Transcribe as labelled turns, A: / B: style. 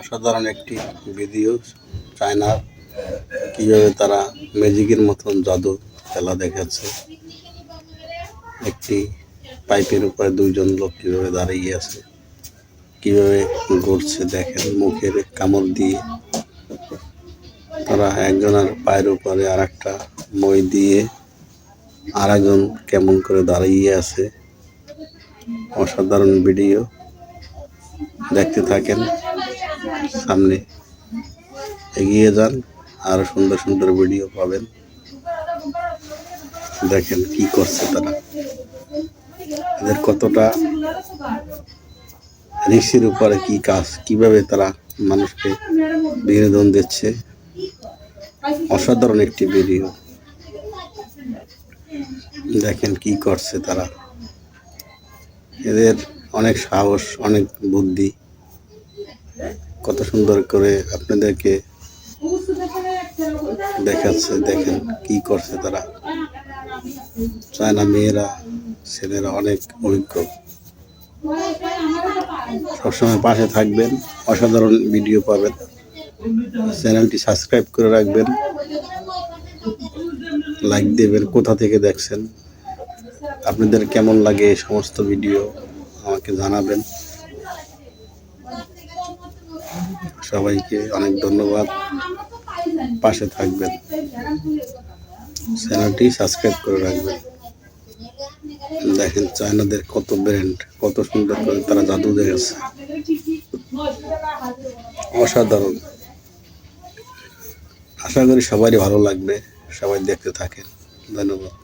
A: অসাধারণ একটি ভিডিও। চায়নার কীভাবে তারা ম্যাজিকের মতন জাদু খেলা দেখাচ্ছে। একটি পাইপের উপরে দুইজন লোক কীভাবে দাঁড়িয়ে আছে, কীভাবে ঘুরছে দেখেন, মুখের কামড় দিয়ে। তারা একজনের পায়ের উপরে আর একটা মই দিয়ে আর একজন কেমন করে দাঁড়িয়ে আছে। অসাধারণ ভিডিও। দেখতে থাকেন। সামনে এগিয়ে যান, আরও সুন্দর সুন্দর ভিডিও পাবেন। দেখেন কি করছে তারা। এদের কতটা ঋষির উপরে কি কাজ, কীভাবে তারা মানুষকে বিনোদন দিচ্ছে। অসাধারণ একটি ভিডিও দেখেন কি করছে তারা। এদের অনেক সাহস, অনেক বুদ্ধি। কত সুন্দর করে আপনাদেরকে দেখাচ্ছে, দেখেন কি করছে তারা। চায়না মেয়েরা, ছেলেরা অনেক অভিজ্ঞ। সবসময় পাশে থাকবেন, অসাধারণ ভিডিও পাবেন। চ্যানেলটি সাবস্ক্রাইব করে রাখবেন। লাইক দেবেন, কোথা থেকে দেখছেন। আপনাদের কেমন লাগে এই সমস্ত ভিডিও, আমাকে জানাবেন। সবাইকে অনেক ধন্যবাদ। পাশে থাকবেন। চ্যানেলটি সাবস্ক্রাইব করে রাখবেন। দেখেন চায়নাদের কত ব্র্যান্ড কত সুন্দর করে তারা জাদু দেখেছে অসাধারণ। আশা করি সবারই ভালো লাগবে। সবাই দেখতে থাকেন। ধন্যবাদ।